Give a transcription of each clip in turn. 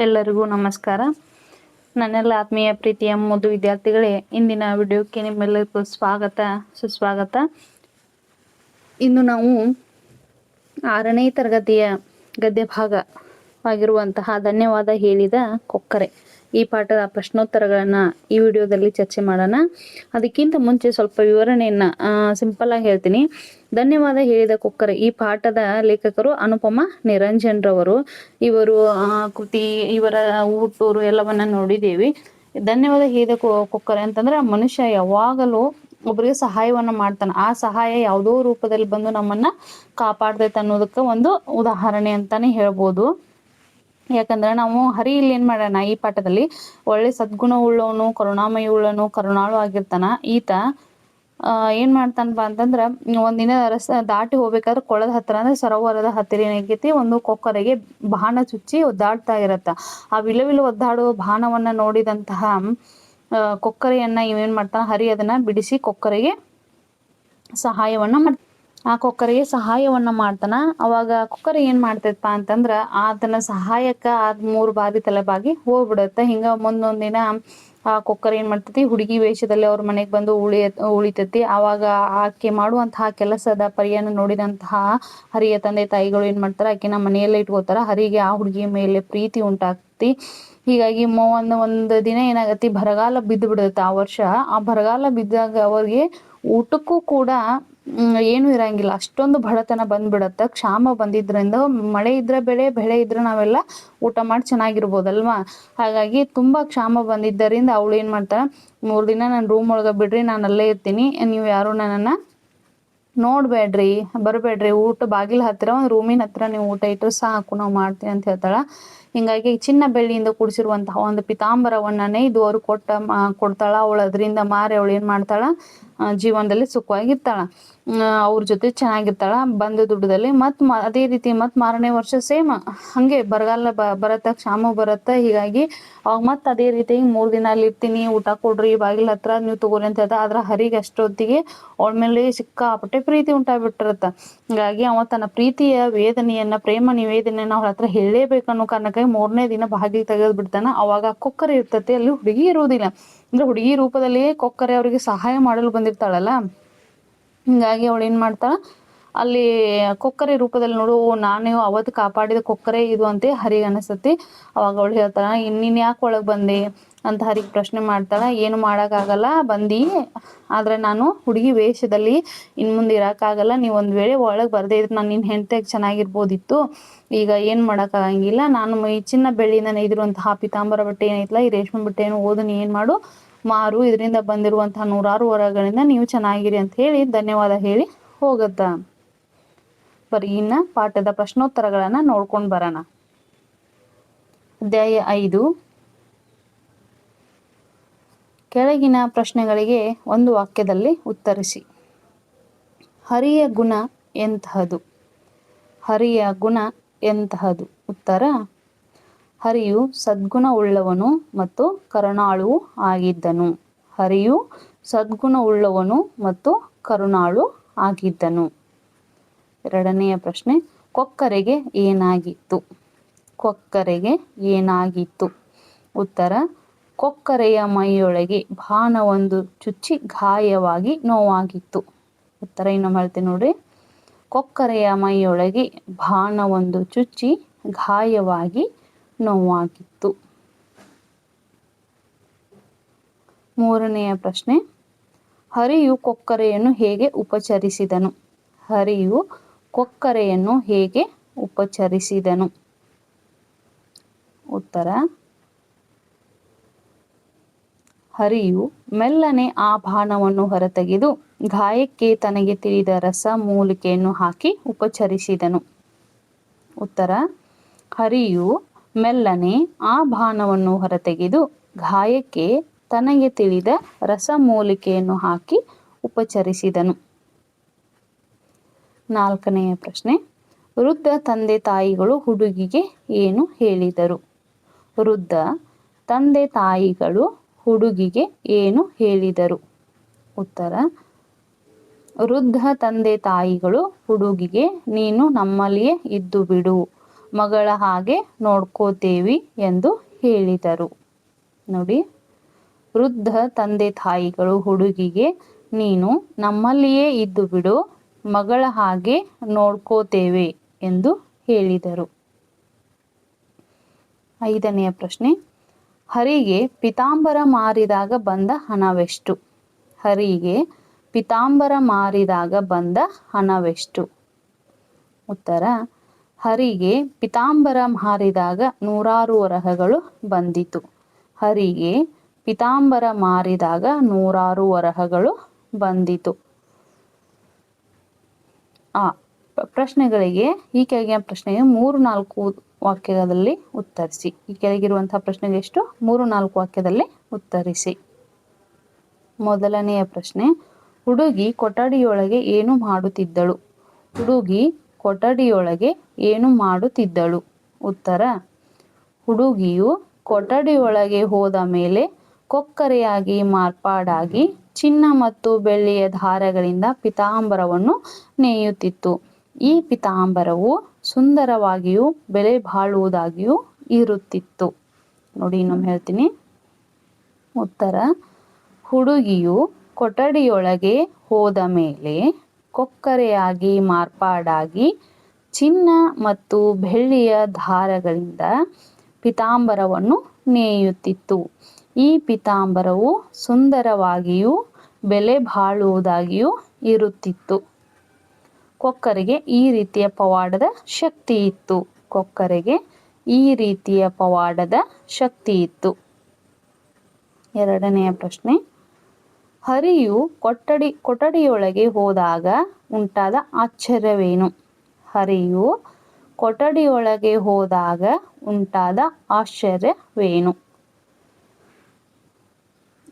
ಎಲ್ಲರಿಗೂ ನಮಸ್ಕಾರ. ನನ್ನೆಲ್ಲ ಆತ್ಮೀಯ ಪ್ರೀತಿಯ ಮುದ್ದು ವಿದ್ಯಾರ್ಥಿಗಳೇ, ಇಂದಿನ ವಿಡಿಯೋಕ್ಕೆ ನಿಮ್ಮೆಲ್ಲರಿಗೂ ಸ್ವಾಗತ, ಸುಸ್ವಾಗತ. ಇಂದು ನಾವು ಆರನೇ ತರಗತಿಯ ಗದ್ಯ ಭಾಗವಾಗಿರುವಂತಹ ಧನ್ಯವಾದ ಹೇಳಿದ ಕೊಕ್ಕರೆ. ಈ ಪಾಠದ ಪ್ರಶ್ನೋತ್ತರಗಳನ್ನು ಈ ವಿಡಿಯೋದಲ್ಲಿ ಚರ್ಚೆ ಮಾಡೋಣ. ಅದಕ್ಕಿಂತ ಮುಂಚೆ ಸ್ವಲ್ಪ ವಿವರಣೆಯನ್ನು ಸಿಂಪಲ್ ಆಗಿ ಹೇಳ್ತೀನಿ. ಧನ್ಯವಾದ ಹೇಳಿದ ಕೊಕ್ಕರೆ. ಈ ಪಾಠದ ಲೇಖಕರು ಅನುಪಮ ನಿರಂಜನ್ ರವರು. ಇವರು ಕೃತಿ, ಇವರ ಊಟೂರು ಎಲ್ಲವನ್ನ ನೋಡಿದ್ದೇವೆ. ಧನ್ಯವಾದ ಹೇಳಿದ ಕೊಕ್ಕರೆ ಅಂತಂದ್ರೆ ಮನುಷ್ಯ ಯಾವಾಗಲೂ ಒಬ್ಬರಿಗೆ ಸಹಾಯವನ್ನ ಮಾಡ್ತಾನೆ. ಆ ಸಹಾಯ ಯಾವುದೋ ರೂಪದಲ್ಲಿ ಬಂದು ನಮ್ಮನ್ನ ಕಾಪಾಡ್ತೈತೆ ಅನ್ನೋದಕ್ಕೆ ಒಂದು ಉದಾಹರಣೆ ಅಂತಾನೆ ಹೇಳ್ಬೋದು. ಯಾಕಂದ್ರೆ ನಾವು ಹರಿ ಇಲ್ಲಿ ಏನ್ ಮಾಡೋಣ, ಈ ಪಾಠದಲ್ಲಿ ಒಳ್ಳೆ ಸದ್ಗುಣ ಉಳ್ಳವನು, ಕರುಣಾಮಯ ಉಳ್ಳವನು, ಕರುಣಾಳು ಆಗಿರ್ತಾನ. ಈತ ಏನ್ ಮಾಡ್ತಾನಪ್ಪ ಅಂತಂದ್ರ, ಒಂದಿನ ರಸ ದಾಟಿ ಹೋಗ್ಬೇಕಾದ್ರೆ ಕೊಳದ ಹತ್ರ ಅಂದ್ರೆ ಸರೋವರದ ಹತ್ತಿರ ಏನಾಗೈತಿ, ಒಂದು ಕೊಕ್ಕರೆಗೆ ಬಾಣ ಚುಚ್ಚಿ ಒದ್ದಾಡ್ತಾ ಇರತ್ತ. ಆ ವಿಲವಿಲು ಒದ್ದಾಡುವ ಬಾಣವನ್ನ ನೋಡಿದಂತಹ ಕೊಕ್ಕರೆಯನ್ನ ಇವೇನ್ ಮಾಡ್ತಾನ, ಹರಿ ಅದನ್ನ ಬಿಡಿಸಿ ಕೊಕ್ಕರೆಗೆ ಸಹಾಯವನ್ನ ಮಾಡ್ ಆ ಕೊಕ್ಕರಿಗೆ ಸಹಾಯವನ್ನ ಮಾಡ್ತಾನ. ಅವಾಗ ಕುಕ್ಕರ್ ಏನ್ ಮಾಡ್ತೈತಪ್ಪ ಅಂತಂದ್ರ ಆತನ ಸಹಾಯಕ್ಕ ಆದ್ ಮೂರು ಬಾರಿ ತಲೆಬಾಗಿ ಹೋಗ್ಬಿಡತ್ತ. ಹಿಂಗ ಮುಂದೊಂದಿನ ಆ ಕೊಕ್ಕರ್ ಏನ್ ಮಾಡ್ತೈತಿ, ಹುಡುಗಿ ವೇಷದಲ್ಲಿ ಅವ್ರ ಮನೆಗ್ ಬಂದು ಉಳಿಯ ಉಳಿತೈತಿ. ಅವಾಗ ಆಕೆ ಮಾಡುವಂತಹ ಕೆಲಸದ ಪರಿಯನ್ನು ನೋಡಿದಂತಹ ಹರಿಯ ತಂದೆ ತಾಯಿಗಳು ಏನ್ ಮಾಡ್ತಾರ, ಆಕೆನ ಮನೆಯಲ್ಲೇ ಇಟ್ಕೋತಾರ. ಹರಿಗೆ ಆ ಹುಡುಗಿಯ ಮೇಲೆ ಪ್ರೀತಿ ಉಂಟಾಗ್ತಿ ಹೀಗಾಗಿ ಒಂದ್ ಒಂದ್ ದಿನ ಏನಾಗತ್ತಿ ಬರಗಾಲ ಬಿದ್ದು ಬಿಡುತ್ತೆ ಆ ವರ್ಷ. ಆ ಬರಗಾಲ ಬಿದ್ದಾಗ ಅವ್ರಿಗೆ ಊಟಕ್ಕೂ ಕೂಡ ಏನು ಇರಂಗಿಲ್ಲ. ಅಷ್ಟೊಂದು ಬಡತನ ಬಂದ್ಬಿಡತ್ತ. ಕ್ಷಾಮ ಬಂದಿದ್ರಿಂದ ಮಳೆ ಇದ್ರೆ ಬೆಳೆ ಬೆಳೆ ಇದ್ರೆ ನಾವೆಲ್ಲ ಊಟ ಮಾಡಿ ಚೆನ್ನಾಗಿರ್ಬೋದಲ್ವಾ? ಹಾಗಾಗಿ ತುಂಬಾ ಕ್ಷಾಮ ಬಂದಿದ್ದರಿಂದ ಅವಳು ಏನು ಮಾಡ್ತಾಳೆ, ಮೂರು ದಿನ ನಾನು ರೂಮ್ ಒಳಗೆ ಬಿಡ್ರಿ, ನಾನು ಅಲ್ಲೇ ಇರ್ತೀನಿ. ನೀವು ಯಾರು ನನ್ನನ್ನು ನೋಡ್ಬೇಡ್ರಿ, ಬರಬೇಡ್ರಿ. ಊಟ ಬಾಗಿಲ ಹತ್ತಿರ ಒಂದು ರೂಮಿನ ಹತ್ರ ನೀವು ಊಟ ಇಟ್ಟರೆ ಸಾಕು, ನಾವು ಮಾಡ್ತೀವಿ ಅಂತ ಹೇಳ್ತಾಳ. ಹಿಂಗಾಗಿ ಚಿನ್ನ ಬೆಳ್ಳಿಯಿಂದ ಕುಡಿಸಿರುವಂತಹ ಒಂದು ಪಿತಾಂಬರವನ್ನೇ ಇದು ಅವ್ರು ಕೊಟ್ಟ ಕೊಡ್ತಾಳ. ಅವಳು ಅದರಿಂದ ಮಾರಿ ಅವಳು ಏನು ಮಾಡ್ತಾಳ ಜೀವನದಲ್ಲಿ ಸುಖವಾಗಿರ್ತಾಳ. ಅವ್ರ ಜೊತೆ ಚೆನ್ನಾಗಿರ್ತಾಳ, ಬಂದ ದುಡ್ಡದಲ್ಲಿ ಮತ್ ಅದೇ ರೀತಿ ಮತ್ ಮಾರನೇ ವರ್ಷ ಸೇಮ್ ಹಂಗೆ ಬರಗಾಲ ಬರತ್ತ, ಕ್ಷಾಮ ಬರತ್ತ, ಹೀಗಾಗಿ ಅವಾಗ ಮತ್ ಅದೇ ರೀತಿ ಮೂರ್ ದಿನ ಅಲ್ಲಿ ಇರ್ತೀನಿ, ಊಟ ಕೊಡ್ರಿ, ಬಾಗಿಲ ಹತ್ರ ನೀವು ತಗೋರಿ ಅಂತ ಹೇಳ್ತಾ ಆದ್ರ ಹರಿಗೆ ಅಷ್ಟೊತ್ತಿಗೆ ಅವಳ ಮೇಲೆ ಸಿಕ್ಕಾಪಟ್ಟೆ ಪ್ರೀತಿ ಉಂಟಾಗ್ಬಿಟ್ಟಿರತ್ತ. ಹೀಗಾಗಿ ಅವ ತನ್ನ ಪ್ರೀತಿಯ ವೇದನೆಯನ್ನ, ಪ್ರೇಮ ನಿವೇದನೆಯನ್ನ ಅವಳ ಹತ್ರ ಹೇಳಲೇಬೇಕು ಅನ್ನೋ ಕಾರಣಕ್ಕಾಗಿ ಮೂರನೇ ದಿನ ಬಾಗಿಲು ತೆಗೆದ್ ಬಿಡ್ತಾನ ಅವಾಗ ಕೊಕ್ಕರೆ ಇರ್ತತಿ, ಅಲ್ಲಿ ಹುಡುಗಿ ಇರುವುದಿಲ್ಲ. ಅಂದ್ರೆ ಹುಡುಗಿ ರೂಪದಲ್ಲಿ ಕೊಕ್ಕರೆ ಅವರಿಗೆ ಸಹಾಯ ಮಾಡಲು ಬಂದಿರ್ತಾಳಲ್ಲ, ಹಿಂಗಾಗಿ ಅವಳು ಏನ್ ಮಾಡ್ತಾಳ, ಅಲ್ಲಿ ಕೊಕ್ಕರೆ ರೂಪದಲ್ಲಿ ನೋಡು, ನಾನೇ ಅವತ್ತು ಕಾಪಾಡಿದ ಕೊಕ್ಕರೆ ಇದು ಅಂತ ಹರಿಗೆ ಅನಿಸ್ತತಿ. ಅವಾಗ ಅವಳು ಹೇಳ್ತಾಳ ನೀನ್ ಯಾಕೆ ಒಳಗೆ ಬಂದೆ? ಅಂತ ಹರಿಗೆ ಪ್ರಶ್ನೆ ಮಾಡ್ತಾಳ, ಏನು ಮಾಡೋಕ್ಕಾಗಲ್ಲ, ಬಂದು. ಆದರೆ ನಾನು ಹುಡುಗಿ ವೇಷದಲ್ಲಿ ಇನ್ನು ಮುಂದೆ ಇರೋಕ್ಕಾಗಲ್ಲ. ನೀವು ಒಂದು ವೇಳೆ ಒಳಗೆ ಬರದೇ ಇದ್ರೆ ನಾನು ನಿನ್ನ ಹೆಂಡತಿಯಾಗಿ ಚೆನ್ನಾಗಿರ್ಬೋದಿತ್ತು. ಈಗ ಏನು ಮಾಡೋಕ್ಕಾಗಂಗಿಲ್ಲ. ನಾನು ಈ ಚಿನ್ನ ಬೆಳ್ಳಿಯಿಂದ ನೈದಿರುವಂತಹ ಪಿತಾಂಬರ ಬಟ್ಟೆ ಏನೈತಲ್ಲ, ಈ ರೇಷ್ಮೆ ಬಟ್ಟೆಯನ್ನು ಓದು, ನೀ ಏನು ಮಾಡು. ಮಾರು, ಇದರಿಂದ ಬಂದಿರುವಂತಹ ನೂರಾರು ವರಗಳಿಂದ ನೀವು ಚೆನ್ನಾಗಿರಿ ಅಂತ ಹೇಳಿ ಧನ್ಯವಾದ ಹೇಳಿ ಹೋಗತ್ತ. ಬರೀ ಇನ್ನ ಪಾಠದ ಪ್ರಶ್ನೋತ್ತರಗಳನ್ನ ನೋಡ್ಕೊಂಡು ಬರೋಣ. ಅಧ್ಯಾಯ ಐದು. ಕೆಳಗಿನ ಪ್ರಶ್ನೆಗಳಿಗೆ ಒಂದು ವಾಕ್ಯದಲ್ಲಿ ಉತ್ತರಿಸಿ. ಹರಿಯ ಗುಣ ಎಂತಹದು? ಹರಿಯ ಗುಣ ಎಂತಹದು? ಉತ್ತರ, ಹರಿಯು ಸದ್ಗುಣ ಉಳ್ಳವನು ಮತ್ತು ಕರುಣಾಳು ಆಗಿದ್ದನು. ಹರಿಯು ಸದ್ಗುಣ ಉಳ್ಳವನು ಮತ್ತು ಕರುಣಾಳು ಆಗಿದ್ದನು. ಎರಡನೆಯ ಪ್ರಶ್ನೆ, ಕೊಕ್ಕರೆಗೆ ಏನಾಗಿತ್ತು? ಕೊಕ್ಕರೆಗೆ ಏನಾಗಿತ್ತು? ಉತ್ತರ ಕೊಕ್ಕರೆಯ ಮೈಯೊಳಗೆ ಬಾಣವೊಂದು ಚುಚ್ಚಿ ಗಾಯವಾಗಿ ನೋವಾಗಿತ್ತು. ಉತ್ತರ ಇನ್ನೊಮ್ಮೆ ಹೇಳ್ತೀನಿ ನೋಡ್ರಿ. ಕೊಕ್ಕರೆಯ ಮೈಯೊಳಗೆ ಬಾಣವೊಂದು ಚುಚ್ಚಿ ಗಾಯವಾಗಿ ನೋವಾಗಿತ್ತು. ಮೂರನೆಯ ಪ್ರಶ್ನೆ. ಹರಿಯು ಕೊಕ್ಕರೆಯನ್ನು ಹೇಗೆ ಉಪಚರಿಸಿದನು? ಹರಿಯು ಕೊಕ್ಕರೆಯನ್ನು ಹೇಗೆ ಉಪಚರಿಸಿದನು? ಉತ್ತರ. ಹರಿಯು ಮೆಲ್ಲನೆ ಆ ಬಾಣವನ್ನು ಹೊರತೆಗೆದು ಗಾಯಕ್ಕೆ ತನಗೆ ತಿಳಿದ ರಸ ಮೂಲಿಕೆಯನ್ನು ಹಾಕಿ ಉಪಚರಿಸಿದನು. ಉತ್ತರ, ಹರಿಯು ಮೆಲ್ಲನೆ ಆ ಬಾಣವನ್ನು ಹೊರತೆಗೆದು ಗಾಯಕ್ಕೆ ತನಗೆ ತಿಳಿದ ರಸಮೂಲಿಕೆಯನ್ನು ಹಾಕಿ ಉಪಚರಿಸಿದನು. ನಾಲ್ಕನೆಯ ಪ್ರಶ್ನೆ, ವೃದ್ಧ ತಂದೆ ತಾಯಿಗಳು ಹುಡುಗಿಗೆ ಏನು ಹೇಳಿದರು? ವೃದ್ಧ ತಂದೆ ತಾಯಿಗಳು ಹುಡುಗಿಗೆ ಏನು ಹೇಳಿದರು? ಉತ್ತರ, ವೃದ್ಧ ತಂದೆ ತಾಯಿಗಳು ಹುಡುಗಿಗೆ, ನೀನು ನಮ್ಮಲ್ಲಿಯೇ ಇದ್ದು ಬಿಡು, ಮಗಳ ಹಾಗೆ ನೋಡ್ಕೋತೇವಿ ಎಂದು ಹೇಳಿದರು. ನೋಡಿ, ವೃದ್ಧ ತಂದೆ ತಾಯಿಗಳು ಹುಡುಗಿಗೆ, ನೀನು ನಮ್ಮಲ್ಲಿಯೇ ಇದ್ದು ಬಿಡು, ಮಗಳ ಹಾಗೆ ನೋಡ್ಕೋತೇವೆ ಎಂದು ಹೇಳಿದರು. ಐದನೆಯ ಪ್ರಶ್ನೆ ಹರಿಗೆ ಪಿತಾಂಬರ ಮಾರಿದಾಗ ಬಂದ ಹಣವೆಷ್ಟು? ಹರಿಗೆ ಪಿತಾಂಬರ ಮಾರಿದಾಗ ಬಂದ ಹಣವೆಷ್ಟು? ಉತ್ತರ, ಹರಿಗೆ ಪಿತಾಂಬರ ಮಾರಿದಾಗ ನೂರಾರು ವರಹಗಳು ಬಂದಿತು. ಹರಿಗೆ ಪಿತಾಂಬರ ಮಾರಿದಾಗ ನೂರಾರು ವರಹಗಳು ಬಂದಿತು. ಆ ಪ್ರಶ್ನೆಗಳಿಗೆ ಈ ಕೆಳಗಿನ ಪ್ರಶ್ನೆಗೆ ಮೂರು ನಾಲ್ಕು ವಾಕ್ಯದಲ್ಲಿ ಉತ್ತರಿಸಿ. ಈ ಕೆಳಗಿರುವಂತಹ ಪ್ರಶ್ನೆಗೆ ಎಷ್ಟು? ಮೂರು ನಾಲ್ಕು ವಾಕ್ಯದಲ್ಲಿ ಉತ್ತರಿಸಿ. ಮೊದಲನೆಯ ಪ್ರಶ್ನೆ, ಹುಡುಗಿ ಕೊಠಡಿಯೊಳಗೆ ಏನು ಮಾಡುತ್ತಿದ್ದಳು? ಹುಡುಗಿ ಕೊಠಡಿಯೊಳಗೆ ಏನು ಮಾಡುತ್ತಿದ್ದಳು? ಉತ್ತರ, ಹುಡುಗಿಯು ಕೊಠಡಿಯೊಳಗೆ ಹೋದ ಮೇಲೆ ಕೊಕ್ಕರೆಯಾಗಿ, ಮಾರ್ಪಾಡಾಗಿ, ಚಿನ್ನ ಮತ್ತು ಬೆಳ್ಳಿಯ ದಾರಗಳಿಂದ ಪಿತಾಂಬರವನ್ನು ನೇಯುತ್ತಿತ್ತು. ಈ ಪಿತಾಂಬರವು ಸುಂದರವಾಗಿಯೂ ಬೆಲೆ ಬಾಳುವುದಾಗಿಯೂ ಇರುತ್ತಿತ್ತು. ನೋಡಿ ಇನ್ನೊಮ್ಮೆ ಹೇಳ್ತೀನಿ. ಉತ್ತರ. ಹುಡುಗಿಯು ಕೊಠಡಿಯೊಳಗೆ ಹೋದ ಮೇಲೆ ಕೊಕ್ಕರೆಯಾಗಿ, ಮಾರ್ಪಾಡಾಗಿ, ಚಿನ್ನ ಮತ್ತು ಬೆಳ್ಳಿಯ ದಾರಗಳಿಂದ ಪಿತಾಂಬರವನ್ನು ನೇಯುತ್ತಿತ್ತು. ಈ ಪಿತಾಂಬರವು ಸುಂದರವಾಗಿಯೂ ಬೆಲೆ ಬಾಳುವುದಾಗಿಯೂ ಇರುತ್ತಿತ್ತು. ಕೊಕ್ಕರೆಗೆ ಈ ರೀತಿಯ ಪವಾಡದ ಶಕ್ತಿ ಇತ್ತು. ಕೊಕ್ಕರಿಗೆ ಈ ರೀತಿಯ ಪವಾಡದ ಶಕ್ತಿ ಇತ್ತು. ಎರಡನೆಯ ಪ್ರಶ್ನೆ. ಹರಿಯು ಕೊಠಡಿ, ಕೊಠಡಿಯೊಳಗೆ ಹೋದಾಗ ಉಂಟಾದ ಆಶ್ಚರ್ಯವೇನು? ಹರಿಯು ಕೊಠಡಿಯೊಳಗೆ ಹೋದಾಗ ಉಂಟಾದ ಆಶ್ಚರ್ಯವೇನು?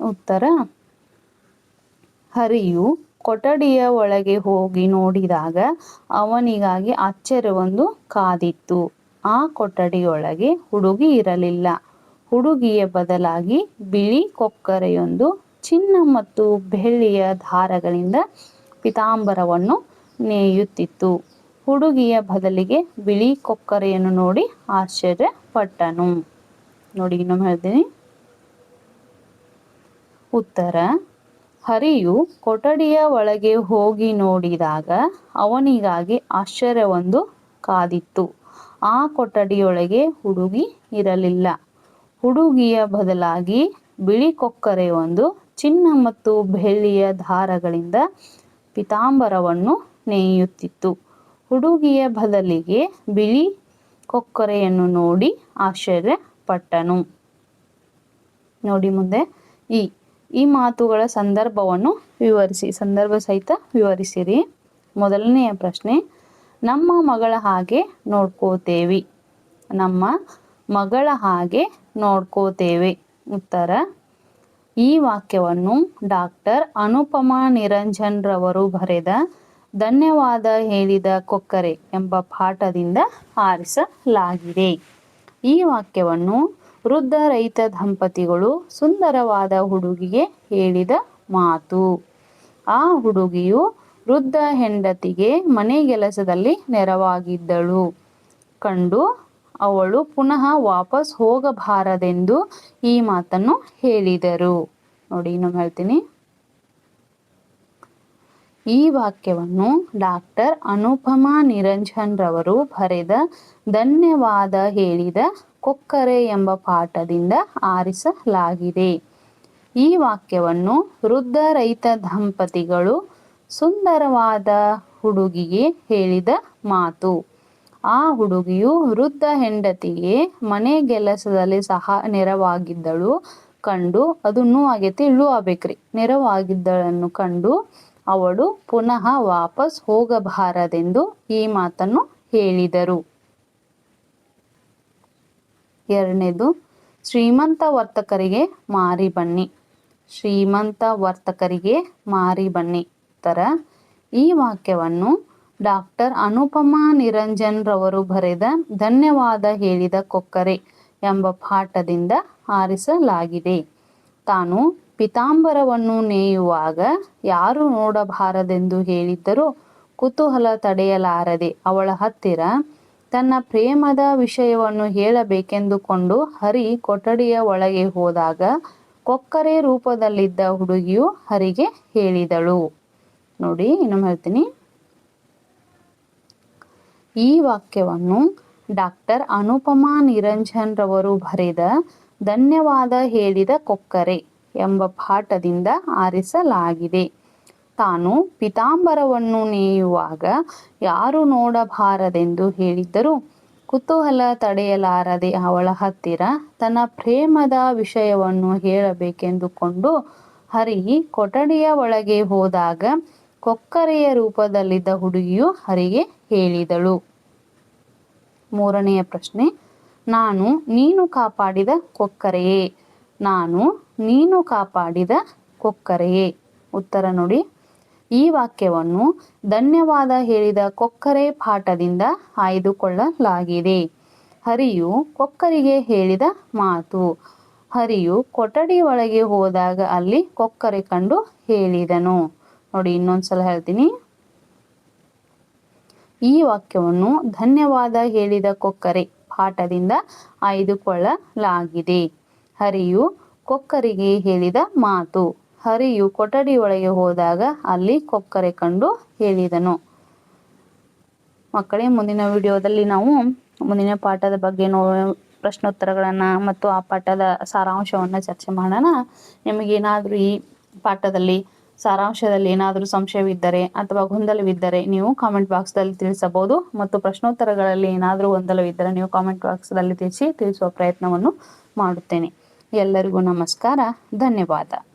ಉತ್ತರ. ಹರಿಯು ಕೊಠಡಿಯ ಒಳಗೆ ಹೋಗಿ ನೋಡಿದಾಗ ಅವನಿಗಾಗಿ ಆಶ್ಚರ್ಯವೊಂದು ಕಾದಿತ್ತು. ಆ ಕೊಠಡಿಯೊಳಗೆ ಹುಡುಗಿ ಇರಲಿಲ್ಲ. ಹುಡುಗಿಯ ಬದಲಾಗಿ ಬಿಳಿ ಕೊಕ್ಕರೆಯೊಂದು, ಚಿನ್ನ ಮತ್ತು ಬೆಳ್ಳಿಯ ದಾರಗಳಿಂದ ಪಿತಾಂಬರವನ್ನು ನೇಯುತ್ತಿತ್ತು. ಹುಡುಗಿಯ ಬದಲಿಗೆ ಬಿಳಿ ಕೊಕ್ಕರೆಯನ್ನು ನೋಡಿ ಆಶ್ಚರ್ಯಪಟ್ಟನು. ನೋಡಿ ಇನ್ನೊಮ್ಮೆ ಹೇಳ್ತೀನಿ. ಉತ್ತರ ಹರಿಯು ಕೊಠಡಿಯ ಒಳಗೆ ಹೋಗಿ ನೋಡಿದಾಗ ಅವನಿಗಾಗಿ ಆಶ್ಚರ್ಯವೊಂದು ಕಾದಿತ್ತು. ಆ ಕೊಠಡಿಯೊಳಗೆ ಹುಡುಗಿ ಇರಲಿಲ್ಲ. ಹುಡುಗಿಯ ಬದಲಾಗಿ ಬಿಳಿ ಕೊಕ್ಕರೆಯೊಂದು ಚಿನ್ನ ಮತ್ತು ಬೆಳ್ಳಿಯ ದಾರಗಳಿಂದ ಪಿತಾಂಬರವನ್ನು ನೇಯುತ್ತಿತ್ತು. ಹುಡುಗಿಯ ಬದಲಿಗೆ ಬಿಳಿ ಕೊಕ್ಕರೆಯನ್ನು ನೋಡಿ ಆಶ್ಚರ್ಯಪಟ್ಟನು. ನೋಡಿ ಮುಂದೆ ಈ ಈ ಮಾತುಗಳ ಸಂದರ್ಭವನ್ನು ವಿವರಿಸಿ, ಸಂದರ್ಭ ಸಹಿತ ವಿವರಿಸಿರಿ. ಮೊದಲನೆಯ ಪ್ರಶ್ನೆ, ನಮ್ಮ ಮಗಳ ಹಾಗೆ ನೋಡ್ಕೋತೇವಿ. ನಮ್ಮ ಮಗಳ ಹಾಗೆ ನೋಡ್ಕೋತೇವೆ. ಉತ್ತರ, ಈ ವಾಕ್ಯವನ್ನು ಡಾಕ್ಟರ್ ಅನುಪಮಾ ನಿರಂಜನ್ ರವರು ಬರೆದ ಧನ್ಯವಾದ ಹೇಳಿದ ಕೊಕ್ಕರೆ ಎಂಬ ಪಾಠದಿಂದ ಆರಿಸಲಾಗಿದೆ. ಈ ವಾಕ್ಯವನ್ನು ವೃದ್ಧ ರೈತ ದಂಪತಿಗಳು ಸುಂದರವಾದ ಹುಡುಗಿಗೆ ಹೇಳಿದ ಮಾತು. ಆ ಹುಡುಗಿಯು ವೃದ್ಧ ಹೆಂಡತಿಗೆ ಮನೆಗೆಲಸದಲ್ಲಿ ನೆರವಾಗಿದ್ದಳು. ಕಂಡು ಅವಳು ಪುನಃ ವಾಪಸ್ ಹೋಗಬಾರದೆಂದು ಈ ಮಾತನ್ನು ಹೇಳಿದರು. ನೋಡಿ, ಇನ್ನೊಮ್ಮೆ ಹೇಳ್ತೀನಿ. ಈ ವಾಕ್ಯವನ್ನು ಡಾಕ್ಟರ್ ಅನುಪಮಾ ನಿರಂಜನ್ ರವರು ಬರೆದ ಧನ್ಯವಾದ ಹೇಳಿದ ಕೊಕ್ಕರೆ ಎಂಬ ಪಾಠದಿಂದ ಆರಿಸಲಾಗಿದೆ. ಈ ವಾಕ್ಯವನ್ನು ವೃದ್ಧ ರೈತ ದಂಪತಿಗಳು ಸುಂದರವಾದ ಹುಡುಗಿಗೆ ಹೇಳಿದ ಮಾತು. ಆ ಹುಡುಗಿಯು ವೃದ್ಧ ಹೆಂಡತಿಗೆ ಮನೆ ಕೆಲಸದಲ್ಲಿ ಸಹ ನೆರವಾಗಿದ್ದಳು ಕಂಡು, ಅದು ಹಾಗೆ ಇಳು ಆಗ್ಬೇಕ್ರಿ. ನೆರವಾಗಿದ್ದಳನ್ನು ಕಂಡು ಅವಳು ಪುನಃ ವಾಪಸ್ ಹೋಗಬಾರದೆಂದು ಈ ಮಾತನ್ನು ಹೇಳಿದರು. ಎರಡನೇದು ಶ್ರೀಮಂತ ವರ್ತಕರಿಗೆ ಮಾರಿ ಬನ್ನಿ. ಶ್ರೀಮಂತ ವರ್ತಕರಿಗೆ ಮಾರಿ ಬನ್ನಿ. ತರ ಈ ವಾಕ್ಯವನ್ನು ಡಾಕ್ಟರ್ ಅನುಪಮಾ ನಿರಂಜನ್ ರವರು ಬರೆದ ಧನ್ಯವಾದ ಹೇಳಿದ ಕೊಕ್ಕರೆ ಎಂಬ ಪಾಠದಿಂದ ಆರಿಸಲಾಗಿದೆ. ತಾನು ಪಿತಾಂಬರವನ್ನು ನೇಯುವಾಗ ಯಾರು ನೋಡಬಾರದೆಂದು ಹೇಳಿದ್ದರೂ ಕುತೂಹಲ ತಡೆಯಲಾರದೆ ಅವಳ ಹತ್ತಿರ ತನ್ನ ಪ್ರೇಮದ ವಿಷಯವನ್ನು ಹೇಳಬೇಕೆಂದುಕೊಂಡು ಹರಿ ಕೊಠಡಿಯ ಒಳಗೆ ಹೋದಾಗ ಕೊಕ್ಕರೆ ರೂಪದಲ್ಲಿದ್ದ ಹುಡುಗಿಯು ಹರಿಗೆ ಹೇಳಿದಳು. ನೋಡಿ, ಇನ್ನೊಮ್ಮೆ ಹೇಳ್ತೀನಿ. ಈ ವಾಕ್ಯವನ್ನು ಡಾಕ್ಟರ್ ಅನುಪಮಾ ನಿರಂಜನ್ ರವರು ಬರೆದ ಧನ್ಯವಾದ ಹೇಳಿದ ಕೊಕ್ಕರೆ ಎಂಬ ಪಾಠದಿಂದ ಆರಿಸಲಾಗಿದೆ. ತಾನು ಪಿತಾಂಬರವನ್ನು ನೇಯುವಾಗ ಯಾರು ನೋಡಬಾರದೆಂದು ಹೇಳಿದ್ದರು ಕುತೂಹಲ ತಡೆಯಲಾರದೆ ಅವಳ ಹತ್ತಿರ ತನ್ನ ಪ್ರೇಮದ ವಿಷಯವನ್ನು ಹೇಳಬೇಕೆಂದುಕೊಂಡು ಹರಿ ಕೊಠಡಿಯ ಒಳಗೆ ಹೋದಾಗ ಕೊಕ್ಕರೆಯ ರೂಪದಲ್ಲಿದ್ದ ಹುಡುಗಿಯು ಹರಿಗೆ ಹೇಳಿದಳು. ಮೂರನೆಯ ಪ್ರಶ್ನೆ, ನಾನು ನೀನು ಕಾಪಾಡಿದ ಕೊಕ್ಕರೆಯೇ? ನಾನು ನೀನು ಕಾಪಾಡಿದ ಕೊಕ್ಕರೆಯೇ? ಉತ್ತರ ನೋಡಿ. ಈ ವಾಕ್ಯವನ್ನು ಧನ್ಯವಾದ ಹೇಳಿದ ಕೊಕ್ಕರೆ ಪಾಠದಿಂದ ಆಯ್ದುಕೊಳ್ಳಲಾಗಿದೆ. ಹರಿಯು ಕೊಕ್ಕರಿಗೆ ಹೇಳಿದ ಮಾತು. ಹರಿಯು ಕೊಠಡಿ ಒಳಗೆ ಹೋದಾಗ ಅಲ್ಲಿ ಕೊಕ್ಕರೆ ಕಂಡು ಹೇಳಿದನು. ನೋಡಿ, ಇನ್ನೊಂದ್ಸಲ ಹೇಳ್ತೀನಿ. ಈ ವಾಕ್ಯವನ್ನು ಧನ್ಯವಾದ ಹೇಳಿದ ಕೊಕ್ಕರೆ ಪಾಠದಿಂದ ಆಯ್ದುಕೊಳ್ಳಲಾಗಿದೆ. ಹರಿಯು ಕೊಕ್ಕರಿಗೆ ಹೇಳಿದ ಮಾತು. ಹರಿಯು ಕೊಠಡಿ ಒಳಗೆ ಹೋದಾಗ ಅಲ್ಲಿ ಕೊಕ್ಕರೆ ಕಂಡು ಹೇಳಿದನು. ಮಕ್ಕಳೇ, ಮುಂದಿನ ವಿಡಿಯೋದಲ್ಲಿ ನಾವು ಮುಂದಿನ ಪಾಠದ ಬಗ್ಗೆ ನೋ ಪ್ರಶ್ನೋತ್ತರಗಳನ್ನು ಮತ್ತು ಆ ಪಾಠದ ಸಾರಾಂಶವನ್ನು ಚರ್ಚೆ ಮಾಡೋಣ. ನಿಮಗೇನಾದರೂ ಈ ಪಾಠದಲ್ಲಿ ಸಾರಾಂಶದಲ್ಲಿ ಏನಾದರೂ ಸಂಶಯವಿದ್ದರೆ ಅಥವಾ ಗೊಂದಲವಿದ್ದರೆ ನೀವು ಕಾಮೆಂಟ್ ಬಾಕ್ಸ್ದಲ್ಲಿ ತಿಳಿಸಬಹುದು ಮತ್ತು ಪ್ರಶ್ನೋತ್ತರಗಳಲ್ಲಿ ಏನಾದರೂ ಗೊಂದಲವಿದ್ದರೆ ನೀವು ಕಾಮೆಂಟ್ ಬಾಕ್ಸ್ದಲ್ಲಿ ತಿಳಿಸಿ ತಿಳಿಸುವ ಪ್ರಯತ್ನವನ್ನು ಮಾಡುತ್ತೇನೆ. ಎಲ್ಲರಿಗೂ ನಮಸ್ಕಾರ, ಧನ್ಯವಾದ.